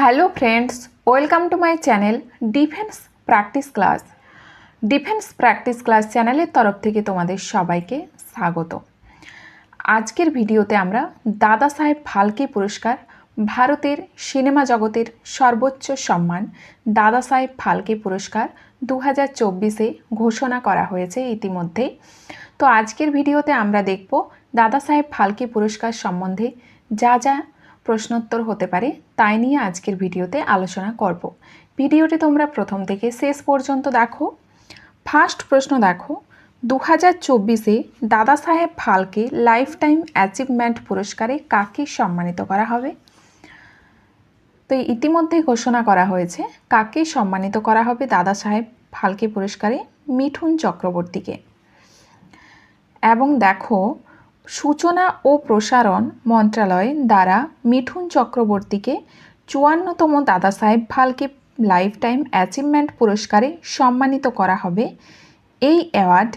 Hello friends welcome to my channel defence practice class defence practice class চ্যানেলের তরফ থেকে তোমাদের সবাইকে স্বাগত। আজকের ভিডিওতে আমরা দাদা সাহেব ফালকে পুরস্কার, ভারতের সিনেমা জগতের সর্বোচ্চ সম্মান দাদা সাহেব ফালকে পুরস্কার দু হাজার চব্বিশে ঘোষণা করা হয়েছে ইতিমধ্যে। তো আজকের ভিডিওতে আমরা দেখব দাদা সাহেব ফালকে পুরস্কার সম্বন্ধে যা যা প্রশ্নোত্তর হতে পারে, তাই নিয়ে আজকের ভিডিওতে আলোচনা করব। ভিডিওটি তোমরা প্রথম থেকে শেষ পর্যন্ত দেখো। ফার্স্ট প্রশ্ন দেখো দু হাজার চব্বিশে দাদা সাহেব ফালকে লাইফ টাইম অ্যাচিভমেন্ট পুরস্কারে কাকে সম্মানিত করা হবে? তো ইতিমধ্যেই ঘোষণা করা হয়েছে, কাকে সম্মানিত করা হবে দাদা সাহেব ফালকে পুরস্কারে? মিঠুন চক্রবর্তীকে। এবং দেখো সূচনা ও প্রসারণ মন্ত্রণালয় দ্বারা মিঠুন চক্রবর্তীকে চুয়ান্নতম দাদা সাহেব ফালকে লাইফ টাইম অ্যাচিভমেন্ট পুরস্কারে সম্মানিত করা হবে। এই অ্যাওয়ার্ড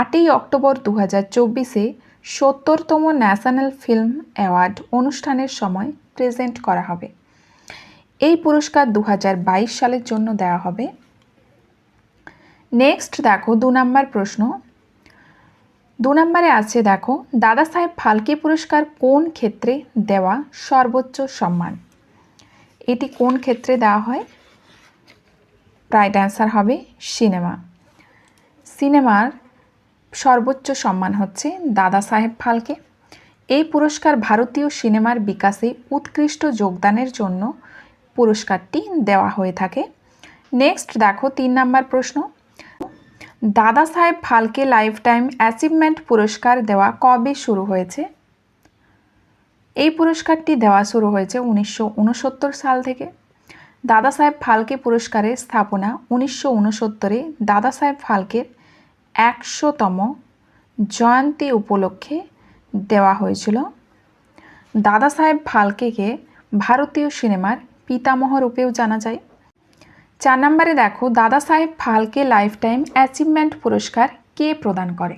আটই অক্টোবর দু হাজার চব্বিশে সত্তরতম ন্যাশনাল ফিল্ম অ্যাওয়ার্ড অনুষ্ঠানের সময় প্রেজেন্ট করা হবে। এই পুরস্কার দু হাজার বাইশ সালের জন্য দেওয়া হবে। নেক্সট দেখো দু নম্বর প্রশ্ন। দু নম্বরে আছে, দেখো, দাদা সাহেব ফালকে পুরস্কার কোন ক্ষেত্রে দেওয়া সর্বোচ্চ সম্মান? এটি কোন ক্ষেত্রে দেওয়া হয়? রাইট অ্যান্সার হবে সিনেমা। সিনেমার সর্বোচ্চ সম্মান হচ্ছে দাদা সাহেব ফালকে। এই পুরস্কার ভারতীয় সিনেমার বিকাশে উৎকৃষ্ট যোগদানের জন্য পুরস্কারটি দেওয়া হয়ে থাকে। নেক্সট দেখো, তিন নম্বর প্রশ্ন। দাদা সাহেব ফালকে লাইফ টাইম অ্যাচিভমেন্ট পুরস্কার দেওয়া কবে শুরু হয়েছে? এই পুরস্কারটি দেওয়া শুরু হয়েছে উনিশশো ঊনসত্তর সাল থেকে। দাদা সাহেব ফালকে পুরস্কারের স্থাপনা উনিশশো উনসত্তরে দাদা সাহেব ফালকের একশোতম জয়ন্তী উপলক্ষে দেওয়া হয়েছিল। দাদা সাহেব ফালকেকে ভারতীয় সিনেমার পিতামহ রূপেও জানা যায়। চার নম্বরে দেখো, দাদা সাহেব ফালকে লাইফ টাইম অ্যাচিভমেন্ট পুরস্কার কে প্রদান করে?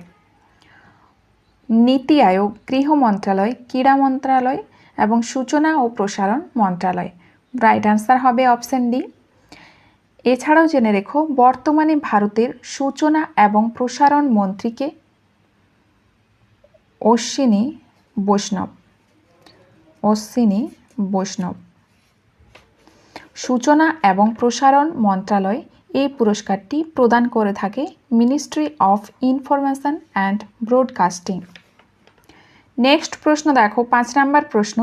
নীতি আয়োগ, গৃহ মন্ত্রণালয় ক্রীড়া মন্ত্রণালয় এবং সূচনা ও প্রসারণ মন্ত্রণালয় রাইট আনসার হবে অপশন ডি এছাড়াও জেনে রেখো, বর্তমানে ভারতের সূচনা এবং প্রসারণ মন্ত্রীকে অশ্বিনী বৈষ্ণব। অশ্বিনী বৈষ্ণব। সূচনা এবং প্রসারণ মন্ত্রণালয় এই পুরস্কারটি প্রদান করে থাকে ministry of information and broadcasting next প্রশ্ন দেখো, পাঁচ নাম্বার প্রশ্ন,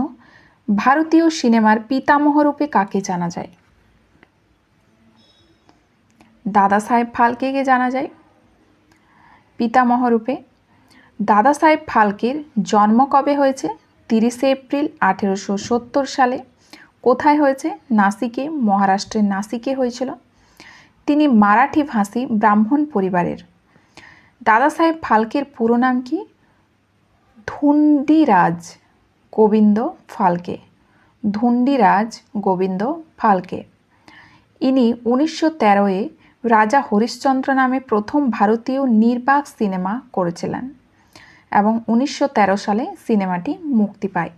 ভারতীয় সিনেমার পিতামহ রূপে কাকে জানা যায়? দাদা সাহেব ফালকেকে জানা যায়? পিতামহ রূপে। দাদা সাহেব ফালকের জন্ম কবে হয়েছে? তিরিশে এপ্রিল আঠেরোশো সত্তর সালে। কোথায় হয়েছে? নাসিকে, মহারাষ্ট্রের নাসিকে হয়েছিল। তিনি মারাঠি ভাষী ব্রাহ্মণ পরিবারের। দাদা সাহেব ফালকের পুরো নাম কি? ধুন্ডিরাজ গোবিন্দ ফালকে। ধুন্ডিরাজ গোবিন্দ ফালকে। ইনি উনিশশো তেরোয় রাজা হরিশ্চন্দ্র নামে প্রথম ভারতীয় নির্বাক সিনেমা করেছিলেন এবং উনিশশো তেরো সালে সিনেমাটি মুক্তি পায়।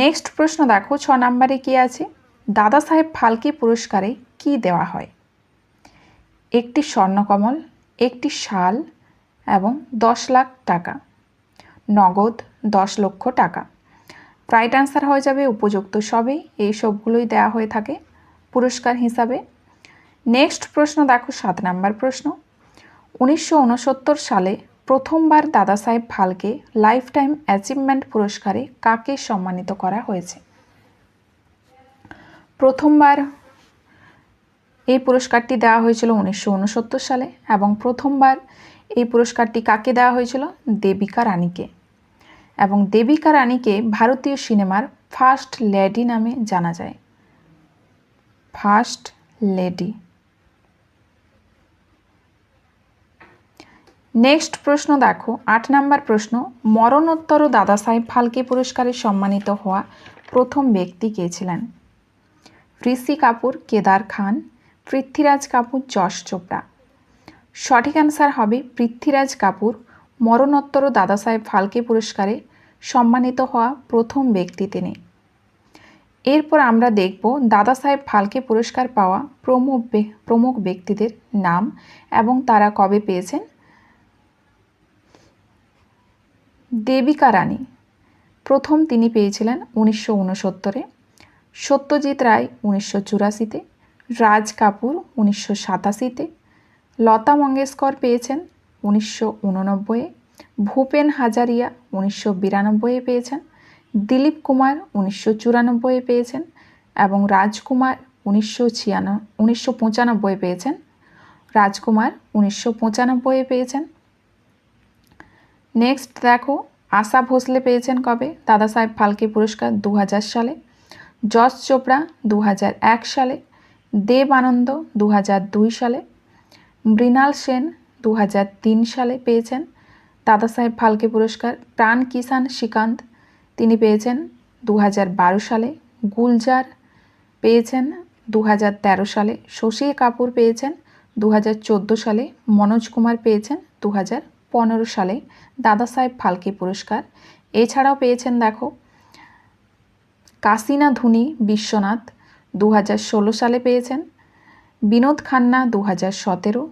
নেক্সট প্রশ্ন দেখো, ছ নম্বরে কি আছে? দাদা সাহেব ফালকে পুরস্কারে কি দেওয়া হয়? একটি স্বর্ণকমল, একটি শাল এবং দশ লাখ টাকা। নগদ দশ লক্ষ টাকা। রাইট অ্যান্সার হয়ে যাবে উপযুক্ত সবেই এই সবগুলোই দেওয়া হয়ে থাকে পুরস্কার হিসাবে। নেক্সট প্রশ্ন দেখো, সাত নাম্বার প্রশ্ন। উনিশশো ঊনসত্তর সালে প্রথমবার দাদা সাহেব ফালকে লাইফ টাইম অ্যাচিভমেন্ট পুরস্কারে কাকে সম্মানিত করা হয়েছে? প্রথমবার এই পুরস্কারটি দেওয়া হয়েছিল উনিশশো ঊনসত্তর সালে এবং প্রথমবার এই পুরস্কারটি কাকে দেওয়া হয়েছিল? দেবিকা রানীকে। এবং দেবিকা রানীকে ভারতীয় সিনেমার ফার্স্ট লেডি নামে জানা যায়। First lady. নেক্সট প্রশ্ন দেখো, আট নাম্বার প্রশ্ন, মরণোত্তর দাদা সাহেব ফালকে পুরস্কারে সম্মানিত হওয়া প্রথম ব্যক্তি কে ছিলেন? ঋষি কাপুর, কেদার খান, পৃথ্বীরাজ কাপুর, যশ চোপড়া। সঠিক অ্যান্সার হবে পৃথ্বীরাজ কাপুর, মরণোত্তর দাদা সাহেব ফালকে পুরস্কারে সম্মানিত হওয়া প্রথম ব্যক্তি তিনি। এরপর আমরা দেখব দাদা সাহেব ফালকে পুরস্কার পাওয়া প্রমুখ প্রমুখ ব্যক্তিদের নাম এবং তারা কবে পেয়েছেন? দেবিকা রানী। প্রথম তিনি পেয়েছিলেন উনিশশো উনসত্তরে সত্যজিৎ রায় উনিশশো চুরাশিতে, রাজ কাপুর উনিশশো সাতাশিতে, লতা মঙ্গেশকর পেয়েছেন উনিশশো উননব্বইয়ে, ভূপেন হাজারিয়া উনিশশো বিরানব্বইয়ে পেয়েছেন, দিলীপ কুমার উনিশশো চুরানব্বইয়ে পেয়েছেন এবং রাজকুমার উনিশশো ছিয়ান, উনিশশো পঁচানব্বই পেয়েছেন। রাজকুমার উনিশশো পঁচানব্বইয়ে পেয়েছেন। নেক্সট দেখো আশা ভোসলে পেয়েছেন কবে? দাদা সাহেব ফালকে পুরস্কার দু হাজার সালে যশ চোপড়া দু হাজার এক সালে, দেব আনন্দ দু হাজার দুই সালে, মৃণাল সেন দু হাজার তিন সালে পেয়েছেন। দাদা সাহেব ফালকে পুরস্কার প্রাণ কিষান শ্রীকান্ত, তিনি পেয়েছেন দু হাজার বারো সালে। গুলজার পেয়েছেন দু হাজার তেরো সালে। শশী কাপুর পেয়েছেন দু হাজার চোদ্দ সালে। মনোজ কুমার পেয়েছেন দু হাজার পনেরো সালে দাদা সাহেব ফালকে পুরস্কার। এছাড়াও পেয়েছেন দেখো, কাসিনা ধুনি, বিশ্বনাথ দু হাজার ষোলো সালে পেয়েছেন, বিনোদ খান্না দু হাজার সতেরো,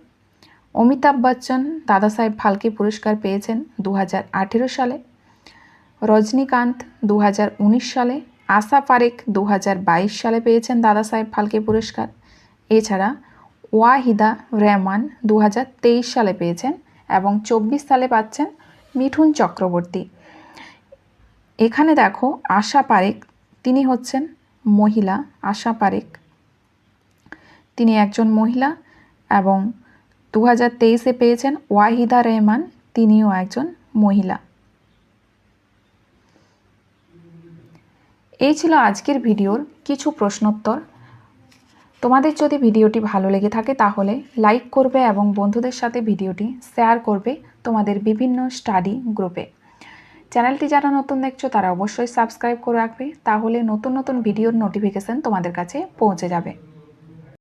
অমিতাভ বচ্চন দাদা সাহেব ফালকে পুরস্কার পেয়েছেন দু হাজার আঠেরো সালে, রজনীকান্ত দু হাজার উনিশ সালে, আশা পারেখ দু সালে পেয়েছেন দাদা সাহেব ফালকে পুরস্কার। এছাড়া ওয়াহিদা রহমান দু হাজার তেইশ সালে পেয়েছেন এবং চব্বিশ সালে পাচ্ছেন মিঠুন চক্রবর্তী। এখানে দেখো আশা পারেখ তিনি হচ্ছেন মহিলা, আশা পারেখ তিনি একজন মহিলা এবং দু হাজার তেইশে পেয়েছেন ওয়াহিদা রহমান, তিনিও একজন মহিলা। এই ছিল আজকের ভিডিওর কিছু প্রশ্নোত্তর। তোমাদের যদি ভিডিওটি ভালো লেগে থাকে তাহলে লাইক করবে এবং বন্ধুদের সাথে ভিডিওটি শেয়ার করবে তোমাদের বিভিন্ন স্টাডি গ্রুপে। চ্যানেলটি যারা নতুন দেখছ তারা অবশ্যই সাবস্ক্রাইব করে রাখবে, তাহলে নতুন নতুন ভিডিওর নোটিফিকেশান তোমাদের কাছে পৌঁছে যাবে।